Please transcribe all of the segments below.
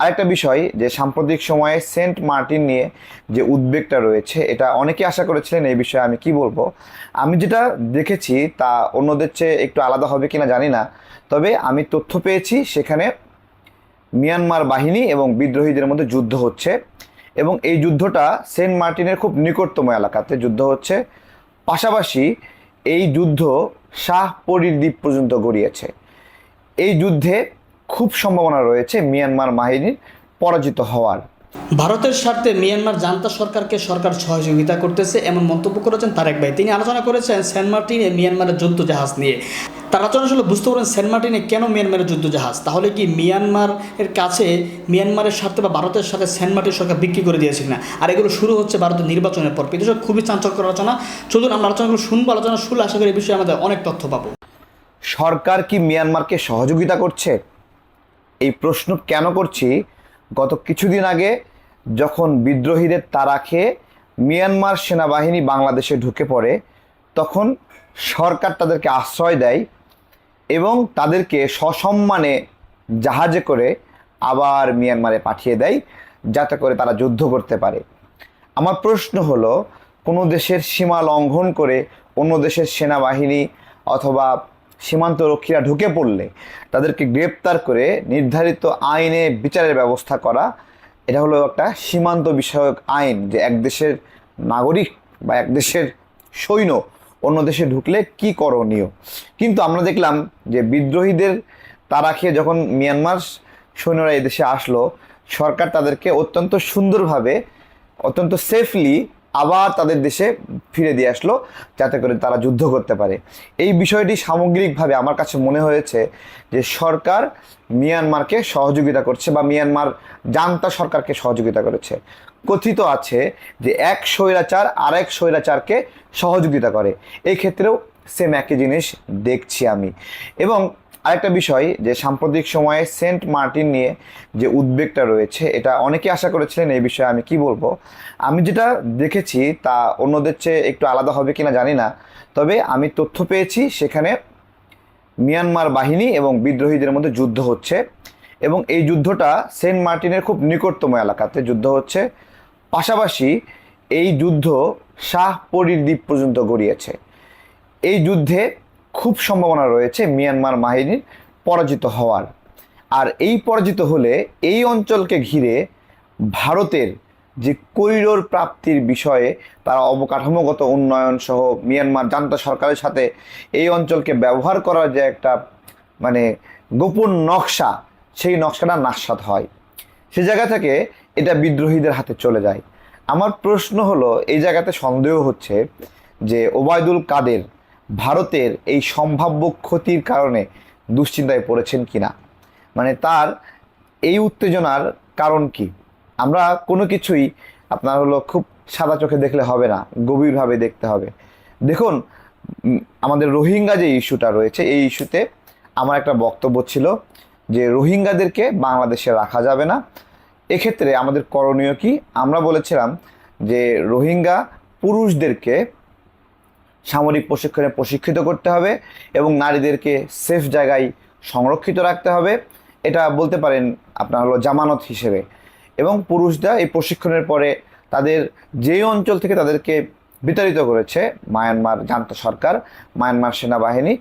আরেকটা বিষয় যে সাম্প্রতিক সময়ে সেন্ট মার্টিন নিয়ে যে উদ্বেগটা রয়েছে, এটা অনেকে আশা করেছিলেন এই বিষয়ে আমি কি বলব। আমি যেটা দেখেছি তা অন্যদের চেয়ে একটু আলাদা হবে কিনা জানি না, তবে আমি তথ্য পেয়েছি সেখানে মিয়ানমার বাহিনী এবং বিদ্রোহীদের মধ্যে যুদ্ধ হচ্ছে এবং এই যুদ্ধটা সেন্ট মার্টিনের খুব নিকটতম এলাকাতে যুদ্ধ হচ্ছে। পাশাপাশি এই যুদ্ধ শাহ পরির দ্বীপ পর্যন্ত গড়িয়েছে। এই যুদ্ধে খুব সম্ভাবনা রয়েছে মিয়ানমার বাহিনীর পরাজিত হওয়ার। ভারতের স্বার্থে মিয়ানমার জান্তা সরকারকে সরকার সহযোগিতা করতেছে এমন মন্তব্য করেছেন তারেক ভাই। তিনি আলোচনা করেছেন সেন্ট মার্টিনে মিয়ানমারের যুদ্ধ জাহাজ নিয়ে। তার আলোচনা আসলে বুঝতে পারেন সেন্ট মার্টিনে কেন মিয়ানমারের যুদ্ধ জাহাজ তাহলে কি মিয়ানমার এর কাছে মিয়ানমারের স্বার্থে বা ভারতের সাথে সেন্ট মার্টিন সরকার বিক্রি করে দিয়েছে কিনা আর এগুলো শুরু হচ্ছে ভারতের নির্বাচনের পর। বিদেশে খুবই চাঞ্চল্যকর আলোচনা। চলুন আমরা আলোচনাগুলো শুনব আলোচনা শুনলে আশা করি এই বিষয়ে আমাদের অনেক তথ্য পাবো। সরকার কি মিয়ানমারকে সহযোগিতা করছে? এই প্রশ্ন কেন করছি? গত কিছুদিন আগে যখন বিদ্রোহীদের তারা খেয়ে মিয়ানমার সেনাবাহিনী বাংলাদেশে ঢুকে পড়ে, তখন সরকার তাদেরকে আশ্রয় দেয় এবং তাদেরকে সসম্মানে জাহাজে করে আবার মিয়ানমারে পাঠিয়ে দেয়, যাতে করে তারা যুদ্ধ করতে পারে। আমার প্রশ্ন হলো, কোনো দেশের সীমা লঙ্ঘন করে অন্য দেশের সেনাবাহিনী অথবা সীমান্ত রক্ষীরা ঢুকে পড়লে তাদেরকে গ্রেপ্তার করে নির্ধারিত আইনে বিচারের ব্যবস্থা করা, এটা হলো একটা সীমান্ত বিষয়ক আইন যে এক দেশের নাগরিক বা এক দেশের সৈন্য অন্য দেশে ঢুকলে কি করণীয়। কিন্তু আমরা দেখলাম যে বিদ্রোহীদের তারা খেয়ে যখন মিয়ানমার সৈন্যরা এদেশে আসলো, সরকার তাদেরকে অত্যন্ত সুন্দরভাবে, অত্যন্ত সেফলি আবার তাদের দেশে ফিরে দিয়ে আসলো, যাতে করে তারা যুদ্ধ করতে পারে। এই বিষয়টি সামগ্রিকভাবে আমার কাছে মনে হয়েছে যে সরকার মিয়ানমারকে সহযোগিতা করছে বা মিয়ানমার জান্তা সরকারকে সহযোগিতা করেছে। কথিত আছে যে এক স্বৈরাচার আরেক স্বৈরাচারকে সহযোগিতা করে। এই ক্ষেত্রেও সেম একই জিনিস দেখছি আমি। এবং আরেকটা বিষয় যে সাম্প্রতিক সময়ে সেন্ট মার্টিন নিয়ে যে উদ্বেগটা রয়েছে, এটা অনেকে আশা করেছিলেন এই বিষয়ে আমি কি বলব? আমি যেটা দেখেছি তা অন্যদের চেয়ে একটু আলাদা হবে কিনা জানি না। তবে আমি তথ্য পেয়েছি সেখানে মিয়ানমার বাহিনী এবং বিদ্রোহীদের মধ্যে যুদ্ধ হচ্ছে এবং এই যুদ্ধটা সেন্ট মার্টিনের খুব নিকটতম এলাকাতে যুদ্ধ হচ্ছে। পাশাপাশি এই যুদ্ধ শাহ পরির দ্বীপ পর্যন্ত গড়িয়েছে। এই যুদ্ধে খুব সম্ভাবনা রয়েছে মিয়ানমার বাহিনীর পরাজিত হওয়ার। আর এই পরাজিত হলে এই অঞ্চলকে ঘিরে ভারতের যে করিডোর প্রাপ্তির বিষয়ে তারা অবকাঠামোগত উন্নয়ন সহ মিয়ানমার জান্তা সরকারের সাথে এই অঞ্চলকে ব্যবহার করার যে একটা মানে গোপন নকশা, সেই নকশাটা নাস্বাত হয়। সে জায়গা থেকে এটা বিদ্রোহীদের হাতে চলে যায়। আমার প্রশ্ন হলো, এই জায়গাতে সন্দেহ হচ্ছে যে ওবায়দুল কাদের ভারতের এই সম্ভাব্য ক্ষতির কারণে দুশ্চিন্তায় পড়েছেন কিনা? মানে তার এই উত্তেজনার কারণ কি? আমরা কোনো কিছুই আপনার হলো খুব সাদা চোখে দেখলে হবে না, গভীরভাবে দেখতে হবে। দেখুন আমাদের রোহিঙ্গা যে ইস্যুটা রয়েছে, এই ইস্যুতে আমার একটা বক্তব্য ছিল যে রোহিঙ্গাদেরকে বাংলাদেশে রাখা যাবে না। এক্ষেত্রে আমাদের করণীয় কি? আমরা বলেছিলাম যে রোহিঙ্গা পুরুষদেরকে সামরিক প্রশিক্ষণে প্রশিক্ষিত করতে হবে এবং নারীদেরকে সেফ জায়গায় সংরক্ষিত রাখতে হবে। এটা বলতে পারেন আপনার হলো জামানত হিসেবে। এবং পুরুষরা এই প্রশিক্ষণের পরে তাদের যেই অঞ্চল থেকে তাদেরকে বিতাড়িত করেছে, মায়ানমার জান্ত সরকার, মায়ানমার সেনাবাহিনী,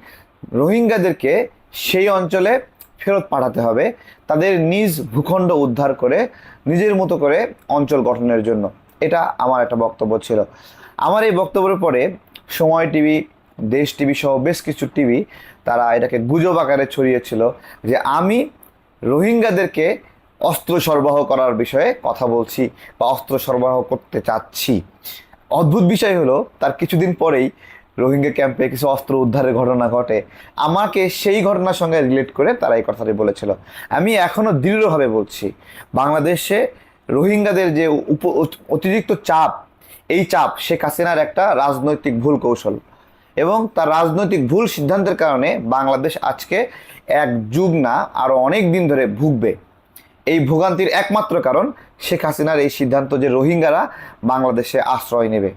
রোহিঙ্গাদেরকে সেই অঞ্চলে ফেরত পাঠাতে হবে। তাদের নিজ ভূখণ্ড উদ্ধার করে, নিজের মতো করে অঞ্চল গঠনের জন্য। এটা আমার একটা বক্তব্য ছিল। আমার এই বক্তব্যের পরে সময় টিভি, দেশ টিভি সহ বেশ কিছু টিভি তারা এটাকে গুজব আকারে ছড়িয়েছিল যে আমি রোহিঙ্গাদেরকে অস্ত্র সরবরাহ করার বিষয়ে কথা বলছি বা অস্ত্র সরবরাহ করতে চাচ্ছি। অদ্ভুত বিষয় হলো, তার কিছুদিন পরেই রোহিঙ্গা ক্যাম্পে কিছু অস্ত্র উদ্ধারের ঘটনা ঘটে। আমাকে সেই ঘটনার সঙ্গে রিলেট করে তারা এই কথাটি বলেছিল। আমি এখনও দৃঢ়ভাবে বলছি, বাংলাদেশে রোহিঙ্গাদের যে উপ অতিরিক্ত চাপ এই চাপ শেখ হাসিনার একটা রাজনৈতিক ভুল কৌশল। এবং তার রাজনৈতিক ভুল সিদ্ধান্তের কারণে বাংলাদেশ আজকে এক যুগ না আরও অনেক দিন ধরে ভুগবে। এই ভোগান্তির একমাত্র কারণ শেখ হাসিনার এই সিদ্ধান্ত যে রোহিঙ্গারা বাংলাদেশে আশ্রয় নেবে।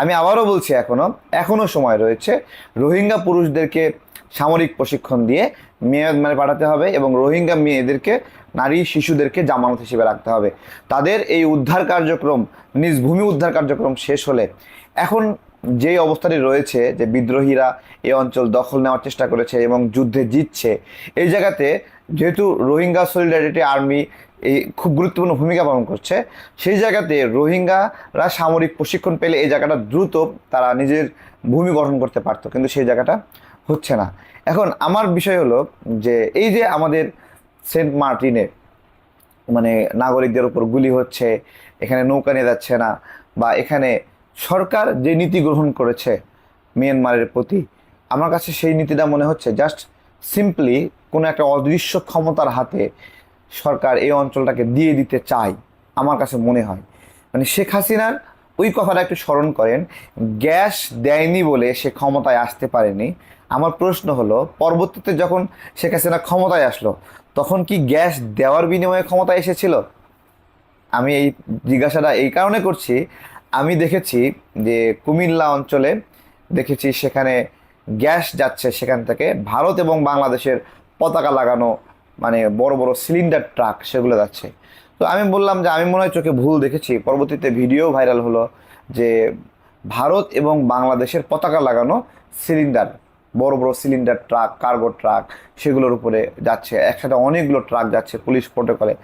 আমি আবারও বলছি এখনও এখনও সময় রয়েছে রোহিঙ্গা পুরুষদেরকে সামরিক প্রশিক্ষণ দিয়ে মিয়ানমারে পাঠাতে হবে এবং রোহিঙ্গা মেয়েদেরকে, নারী শিশুদেরকে জামানত হিসেবে রাখতে হবে। তাদের এই উদ্ধার কার্যক্রম, নিজ ভূমি উদ্ধার কার্যক্রম শেষ হলে এখন যেই অবস্থাটি রয়েছে, যে বিদ্রোহীরা এই অঞ্চল দখল নেওয়ার চেষ্টা করেছে এবং যুদ্ধে জিতছে, এই জায়গাতে যেহেতু রোহিঙ্গা সলিডারিটি আর্মি এই খুব গুরুত্বপূর্ণ ভূমিকা পালন করছে, সেই জায়গাতে রোহিঙ্গারা সামরিক প্রশিক্ষণ পেলে এই জায়গাটা দ্রুত তারা নিজের ভূমি গঠন করতে পারতো, কিন্তু সেই জায়গাটা হচ্ছে না। এখন আমার বিষয় হলো যে এই যে আমাদের সেন্ট মার্টিনে মানে নাগরিকদের উপর গুলি হচ্ছে, এখানে নৌকা নিয়ে যাচ্ছে না, বা এখানে সরকার যে নীতি গ্রহণ করেছে মিয়ানমারের প্রতি, আমার কাছে সেই নীতিটা মনে হচ্ছে জাস্ট সিম্পলি কোনো একটা অদৃশ্য ক্ষমতার হাতে সরকার এই অঞ্চলটাকে দিয়ে দিতে চায়, আমার কাছে মনে হয়। মানে শেখ হাসিনার ওই কথাটা একটু স্মরণ করেন, গ্যাস দেয়নি বলে সে ক্ষমতায় আসতে পারেনি। আমার প্রশ্ন হলো, পরবর্তীতে যখন শেখ হাসিনা ক্ষমতায় আসলো, তখন কি গ্যাস দেওয়ার বিনিময়ে ক্ষমতায় এসেছিল? আমি এই জিজ্ঞাসাটা এই কারণে করছি, আমি দেখেছি যে কুমিল্লা অঞ্চলে, দেখেছি সেখানে গ্যাস যাচ্ছে সেখান থেকে, ভারত এবং বাংলাদেশের পতাকা লাগানো মানে বড় বড় সিলিন্ডার ট্রাক সেগুলো যাচ্ছে। তো আমি বললাম যে আমি মনে হয় চোখে ভুল দেখেছি, পরবর্তীতে ভিডিও ভাইরাল হলো যে ভারত এবং বাংলাদেশের পতাকা লাগানো সিলিন্ডার, বড় বড় সিলিন্ডার ট্রাক, কার্গো ট্রাক সেগুলোর উপরে যাচ্ছে, একসাথে অনেকগুলো ট্রাক যাচ্ছে পুলিশ প্রোটোকলে।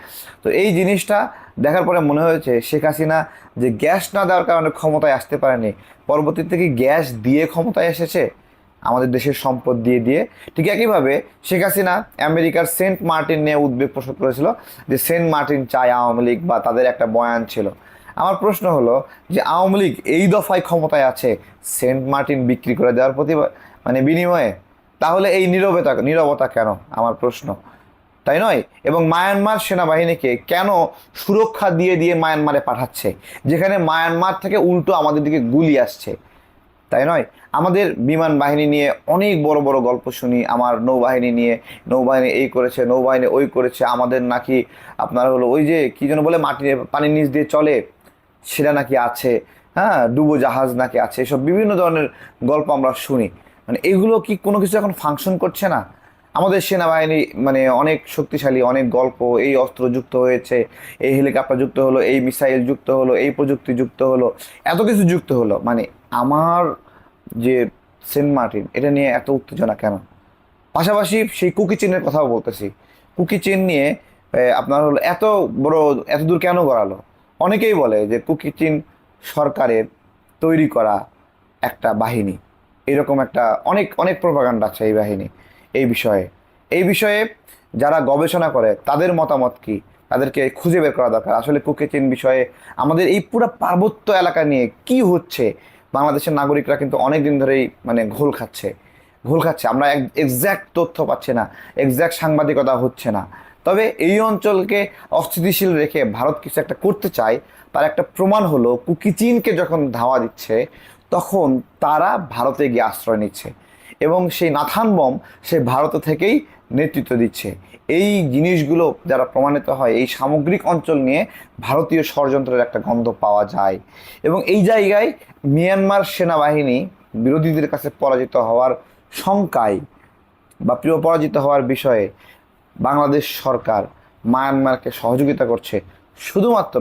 তো এই জিনিসটা দেখার পরে মনে হয়েছে শেখ হাসিনা যে গ্যাস না দেওয়ার কারণে ক্ষমতায় আসতে পারেনি, পরবর্তীতে কি গ্যাস দিয়ে ক্ষমতায় এসেছে? আমাদের দেশের সম্পদ দিয়ে দিয়ে। ঠিক একইভাবে শেখ হাসিনা আমেরিকার সেন্ট মার্টিন নিয়ে উদ্বেগ প্রকাশ করেছিল যে সেন্ট মার্টিন চায় আওয়ামী লীগ বা তাদের একটা বয়ান ছিল। আমার প্রশ্ন হলো যে আওয়ামী লীগ এই দফায় ক্ষমতায় আছে সেন্ট মার্টিন বিক্রি করে দেওয়ার প্রতি মানে বিনিময়ে? তাহলে এই নীরবতা নীরবতা কেন? আমার প্রশ্ন। তাই নয়, এবং মায়ানমার সেনাবাহিনীকে কেন সুরক্ষা দিয়ে দিয়ে মায়ানমারে পাঠাচ্ছে? যেখানে মায়ানমার থেকে উল্টো আমাদের দিকে গুলি আসছে। তাই নয়। আমাদের বিমান বাহিনী নিয়ে অনেক বড় বড় গল্প শুনি, আমার নৌবাহিনী নিয়ে, নৌবাহিনী এই করেছে, নৌবাহিনী ওই করেছে, আমাদের নাকি আপনার হলো ওই যে কি যেন বলে মাটি পানির নিচ দিয়ে চলে, সেটা নাকি আছে হ্যাঁ ডুবো জাহাজ নাকি আছে, এসব বিভিন্ন ধরনের গল্প আমরা শুনি। মানে এগুলো কি কোনো কিছু এখন ফাংশন করছে না? আমাদের সেনাবাহিনী মানে অনেক শক্তিশালী, অনেক গল্প, এই অস্ত্র যুক্ত হয়েছে, এই হেলিকপ্টার যুক্ত হলো, এই মিসাইল যুক্ত হলো, এই প্রযুক্তি যুক্ত হলো, এত কিছু যুক্ত হলো মানে আমার যে সেন্ট মার্টিন, এটা নিয়ে এত উত্তেজনা কেন? পাশাপাশি সেই কুকি চেনের কথাও বলতেছি। কুকি চেন নিয়ে আপনার হলো এত বড়, এত দূর কেন গড়ালো? অনেকেই বলে যে কুকি চিন সরকারের তৈরি করা একটা বাহিনী। এরকম একটা অনেক অনেক প্রভাকাণ্ড আছে এই বাহিনী, এই বিষয়ে। এই বিষয়ে যারা গবেষণা করে, তাদের মতামত কি? তাদেরকে খুঁজে বের করা দরকার। আসলে কুকেচিন বিষয়ে আমাদের এই পুরো পার্বত্য এলাকা নিয়ে কি হচ্ছে? বাংলাদেশের নাগরিকরা কিন্তু অনেক দিন ধরেই মানে ঘোল খাচ্ছে ঘোল খাচ্ছে। আমরা এক্স্যাক্ট তথ্য পাচ্ছি না এক্স্যাক্ট সাংবাদিকতা হচ্ছে না। তবে এই অঞ্চলকে অস্থিতিশীল রেখে ভারত কিছু একটা করতে চায়, তার একটা প্রমাণ হলো কুকি চীনকে যখন ধাওয়া দিচ্ছে, তখন তারা ভারতে গিয়ে আশ্রয় নিচ্ছে। এবং সেই নাথান বম সে ভারত থেকেই নেতৃত্ব দিচ্ছে। এই জিনিসগুলো যারা প্রমাণিত হয়, এই সামগ্রিক অঞ্চল নিয়ে ভারতীয় ষড়যন্ত্রের একটা গন্ধ পাওয়া যায়। এবং এই জায়গায় মিয়ানমার সেনাবাহিনী বিরোধীদের কাছে পরাজিত হওয়ার শঙ্কায় বা প্রিয় পরাজিত হওয়ার বিষয়ে বাংলাদেশ সরকার মায়ানমারকে সহযোগিতা করছে। শুধুমাত্র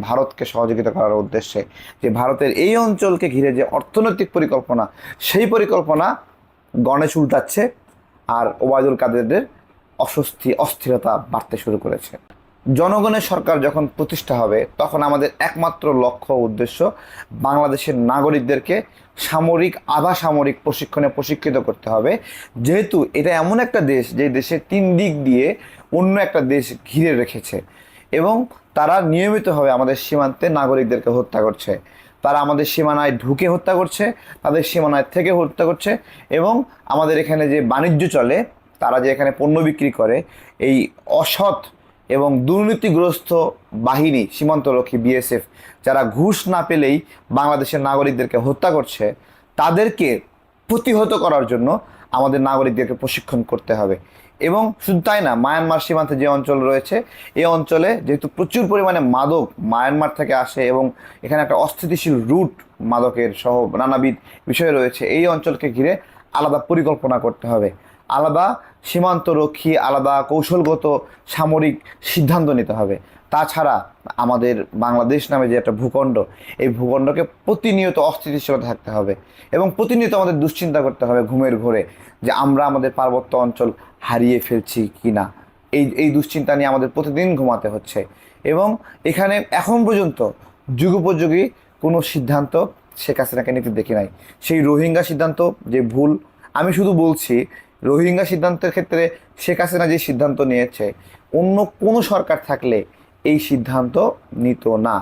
ভারতকে সহযোগিতা করার উদ্দেশ্যে যে ভারতের এই অঞ্চলকে ঘিরে যে অর্থনৈতিক পরিকল্পনা, সেই পরিকল্পনা গণেশ উল্টাচ্ছে আর ওবায়দুল কাদেরদের অস্বস্তি, অস্থিরতা বাড়তে শুরু করেছে। জনগণের সরকার যখন প্রতিষ্ঠা হবে, তখন আমাদের একমাত্র লক্ষ্য উদ্দেশ্য বাংলাদেশের নাগরিকদেরকে সামরিক আধা সামরিক প্রশিক্ষণে প্রশিক্ষিত করতে হবে। যেহেতু এটা এমন একটা দেশ, যে দেশে তিন দিক দিয়ে অন্য একটা দেশ ঘিরে রেখেছে এবং তারা নিয়মিতভাবে আমাদের সীমান্তে নাগরিকদেরকে হত্যা করছে। তারা আমাদের সীমানায় ঢুকে হত্যা করছে, তাদের সীমানায় থেকে হত্যা করছে এবং আমাদের এখানে যে বাণিজ্য চলে, তারা যে এখানে পণ্য বিক্রি করে, এই অসৎ এবং দুর্নীতিগ্রস্ত বাহিনী, সীমান্তরক্ষী বিএসএফ, যারা ঘুষ না পেলেই বাংলাদেশের নাগরিকদেরকে হত্যা করছে, তাদেরকে প্রতিহত করার জন্য আমাদের নাগরিকদেরকে প্রশিক্ষণ করতে হবে। এবং শুধু তাই না, মায়ানমার সীমান্তে যে অঞ্চল রয়েছে, এই অঞ্চলে যেহেতু প্রচুর পরিমাণে মাদক মায়ানমার থেকে আসে এবং এখানে একটা অস্থিতিশীল রুট মাদকের সহ নানাবিধ বিষয় রয়েছে, এই অঞ্চলকে ঘিরে আলাদা পরিকল্পনা করতে হবে। আলাদা সীমান্তরক্ষী, আলাদা কৌশলগত সামরিক সিদ্ধান্ত নিতে হবে। তাছাড়া আমাদের বাংলাদেশ নামে যে একটা ভূখণ্ড, এই ভূখণ্ডকে প্রতিনিয়ত অস্থিতিশীলতা থাকতে হবে এবং প্রতিনিয়ত আমাদের দুশ্চিন্তা করতে হবে ঘুমের ঘোরে যে আমরা আমাদের পার্বত্য অঞ্চল হারিয়ে ফেলছি কি না এই এই দুশ্চিন্তা নিয়ে আমাদের প্রতিদিন ঘুমাতে হচ্ছে এবং এখানে এখন পর্যন্ত যুগোপযোগী কোনো সিদ্ধান্ত শেখ হাসিনাকে নিতে দেখি নাই। সেই রোহিঙ্গা সিদ্ধান্ত যে ভুল, আমি শুধু বলছি রোহিঙ্গা সিদ্ধান্তের ক্ষেত্রে শেখ হাসিনা যে সিদ্ধান্ত নিয়েছে, অন্য কোনো সরকার থাকলে এই সিদ্ধান্ত নিত না।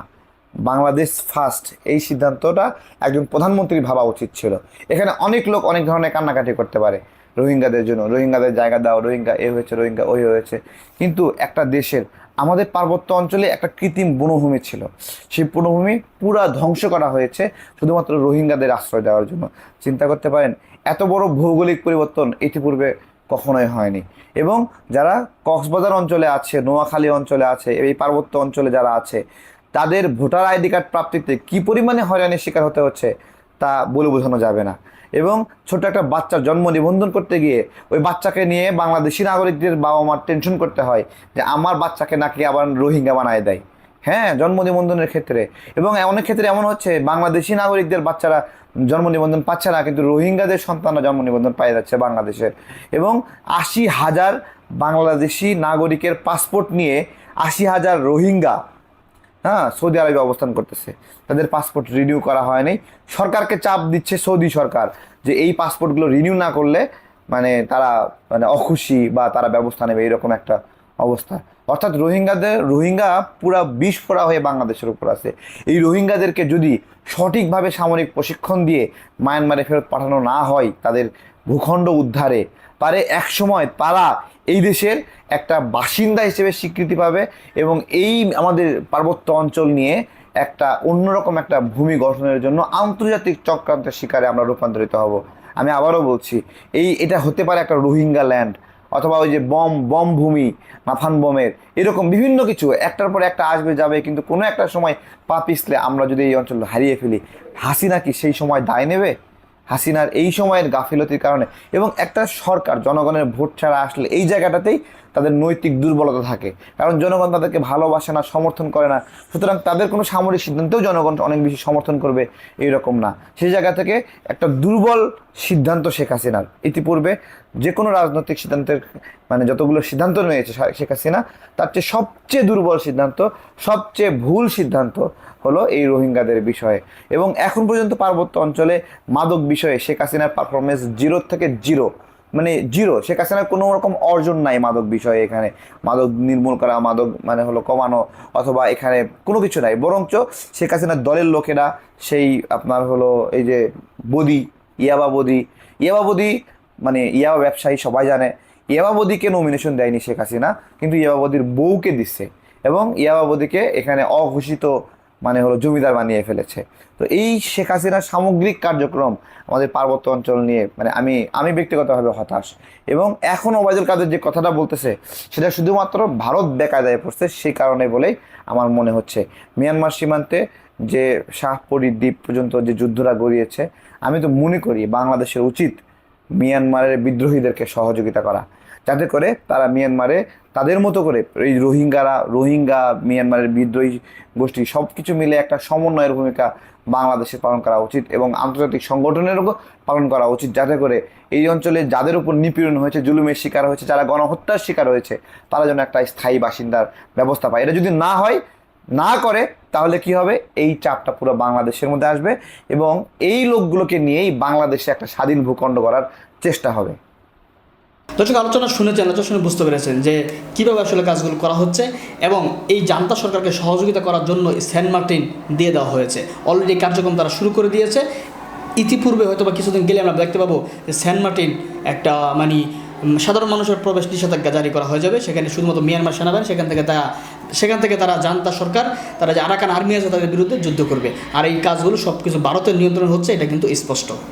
বাংলাদেশ ফার্স্ট এই সিদ্ধান্তটা একজন প্রধানমন্ত্রীর ভাবা উচিত ছিল। এখানে অনেক লোক অনেক ধরনের কান্নাকাটি করতে পারে। রোহিঙ্গাদের জন্য, রোহিঙ্গাদের জায়গা দাও, রোহিঙ্গা এ হয়েছে, রোহিঙ্গা ওই হয়েছে। কিন্তু একটা দেশের, আমাদের পার্বত্য অঞ্চলে একটা কৃত্রিম বনভূমি ছিল। সেই বনভূমি পুরা ধ্বংস করা হয়েছে শুধুমাত্র রোহিঙ্গাদের আশ্রয় দেওয়ার জন্য। চিন্তা করতে পারেন, এত বড় ভৌগোলিক পরিবর্তন ইতিপূর্বে কখনোই হয়নি। এবং যারা কক্সবাজার অঞ্চলে আছে, নোয়াখালী অঞ্চলে আছে, এই পার্বত্য অঞ্চলে যারা আছে, তাদের ভোটার আইডি কার্ড প্রাপ্তিতে কী পরিমাণে হয়রানির শিকার হতে হচ্ছে তা বলে বোঝানো যাবে না। এবং ছোট একটা বাচ্চার জন্ম নিবন্ধন করতে গিয়ে ওই বাচ্চাকে নিয়ে বাংলাদেশি নাগরিকদের বাবা মার টেনশন করতে হয় যে আমার বাচ্চাকে নাকি আবার রোহিঙ্গা বানায় দেয়। হ্যাঁ জন্ম নিবন্ধনের ক্ষেত্রে। এবং অনেক ক্ষেত্রে এমন হচ্ছে বাংলাদেশি নাগরিকদের বাচ্চারা জন্ম নিবন্ধন পাচ্ছে না, কিন্তু রোহিঙ্গাদের সন্তানরা জন্ম নিবন্ধন পাই যাচ্ছে বাংলাদেশের। এবং আশি হাজার বাংলাদেশি নাগরিকের পাসপোর্ট নিয়ে আশি হাজার রোহিঙ্গা হ্যাঁ সৌদি আরবে অবস্থান করতেছে। তাদের পাসপোর্ট রিনিউ করা হয়নি সরকারকে চাপ দিচ্ছে সৌদি সরকার যে এই পাসপোর্টগুলো রিনিউ না করলে মানে তারা মানে অখুশি বা তারা ব্যবস্থা নেবে, এরকম একটা অবস্থা। অর্থাৎ রোহিঙ্গাদের, রোহিঙ্গা পুরা বিষ ফোড়া হয়ে বাংলাদেশের উপর আছে। এই রোহিঙ্গাদেরকে যদি সঠিকভাবে সামরিক প্রশিক্ষণ দিয়ে মায়ানমারে ফেরত পাঠানো না হয়, তাদের ভূখণ্ড উদ্ধারে পারে একসময় তারা এই দেশের একটা বাসিন্দা হিসেবে স্বীকৃতি পাবে এবং এই আমাদের পার্বত্য অঞ্চল নিয়ে একটা অন্যরকম একটা ভূমি গঠনের জন্য আন্তর্জাতিক চক্রান্তের শিকারে আমরা রূপান্তরিত হব। আমি আবারও বলছি, এই, এটা হতে পারে একটা রোহিঙ্গা ল্যান্ড। অথবা ওই যে বম বম ভূমি নাফান বমের, এরকম বিভিন্ন কিছু, একটার পর একটা আসবে, যাবে, কিন্তু কোনো একটা সময় পা পিছলে আমরা যদি এই অঞ্চল হারিয়ে ফেলি। হাসিনা কি সেই সময় দায় নেবে? হাসিনার এই সময়ের গাফিলতির কারণে এবং একটা সরকার, জনগণের ভোট ছাড়া আসলে এই জায়গাটাতেই তাদের নৈতিক দুর্বলতা থাকে। কারণ জনগণ তাদেরকে ভালোবাসে না, সমর্থন করে না। সুতরাং তাদের কোনো সামরিক সিদ্ধান্তেও জনগণ অনেক বেশি সমর্থন করবে এইরকম না। সেই জায়গা থেকে একটা দুর্বল সিদ্ধান্ত শেখ হাসিনার। ইতিপূর্বে যে কোনো রাজনৈতিক সিদ্ধান্তের মানে যতগুলো সিদ্ধান্ত নিয়েছে শেখ হাসিনা, তার চেয়ে সবচেয়ে দুর্বল সিদ্ধান্ত, সবচেয়ে ভুল সিদ্ধান্ত হলো এই রোহিঙ্গাদের বিষয়ে। এবং এখন পর্যন্ত পার্বত্য অঞ্চলে মাদক বিষয়ে শেখ হাসিনার পারফরমেন্স জিরো থেকে জিরো মানে জিরো শেখ হাসিনার কোনো রকম অর্জন নাই মাদক বিষয়ে এখানে। মাদক নির্মূল করা, মাদক মানে হলো কমানো, অথবা এখানে কোনো কিছু নাই। বরঞ্চ শেখ হাসিনার দলের লোকেরা সেই আপনার হলো এই যে বদি, ইয়াবা বদি ইয়াবা বদি মানে ইয়াবা ব্যবসায়ী সবাই জানে। ইয়াবাবদিকে নমিনেশন দেয়নি শেখ হাসিনা, কিন্তু ইয়াবাবদির বউকে দিচ্ছে। এবং ইয়াবাবদিকে এখানে অঘোষিত মানে হলো জমিদার বানিয়ে ফেলেছে। তো এই শেখ হাসিনার সামগ্রিক কার্যক্রম আমাদের পার্বত্য অঞ্চল নিয়ে মানে আমি আমি ব্যক্তিগতভাবে হতাশ। এবং এখন ওবায়দুল কাদের যে কথাটা বলতেছে, সেটা শুধুমাত্র ভারত বেকায়দায় পড়ছে, সেই কারণে বলেই আমার মনে হচ্ছে। মিয়ানমার সীমান্তে যে শাহপরি দ্বীপ পর্যন্ত যে যুদ্ধরা গড়িয়েছে, আমি তো মনে করি বাংলাদেশের উচিত মিয়ানমারের বিদ্রোহীদেরকে সহযোগিতা করা। যাতে করে তারা মিয়ানমারে তাদের মতো করে এই রোহিঙ্গারা, রোহিঙ্গা মিয়ানমারের বিদ্রোহী গোষ্ঠী সব কিছু মিলে একটা সমন্বয়ের ভূমিকা বাংলাদেশে পালন করা উচিত এবং আন্তর্জাতিক সংগঠনেরও পালন করা উচিত যাতে করে এই অঞ্চলে যাদের উপর নিপীড়ন হয়েছে, জুলুমের শিকার হয়েছে, যারা গণহত্যার শিকার হয়েছে, তারা যেন একটা স্থায়ী বাসিন্দার ব্যবস্থা পায়। এটা যদি না হয়, না করে, তাহলে কি হবে? এই চাপটা পুরো বাংলাদেশের মধ্যে আসবে এবং এই লোকগুলোকে নিয়েই বাংলাদেশে একটা স্বাধীন ভূখণ্ড করার চেষ্টা হবে। দর্শক, আলোচনা শুনেছেন, আলোচনা শুনে বুঝতে পেরেছেন যে কীভাবে আসলে কাজগুলো করা হচ্ছে এবং এই জান্তা সরকারকে সহযোগিতা করার জন্য সেন্ট মার্টিন দিয়ে দেওয়া হয়েছে। অলরেডি কার্যক্রম তারা শুরু করে দিয়েছে। ইতিপূর্বে হয়তো বা কিছুদিন গেলে আমরা দেখতে পাবো যে সেন্ট মার্টিন একটা মানে সাধারণ মানুষের প্রবেশ নিষেধাজ্ঞা জারি করা হয়ে যাবে। সেখানে শুধুমাত্র মিয়ানমার সেনাবাহিনী, সেখান থেকে তারা, সেখান থেকে তারা জান্তা সরকার, তারা যে আরাকান আর্মি আছে তাদের বিরুদ্ধে যুদ্ধ করবে। আর এই কাজগুলো সব কিছু ভারতের নিয়ন্ত্রণ হচ্ছে, এটা কিন্তু স্পষ্ট।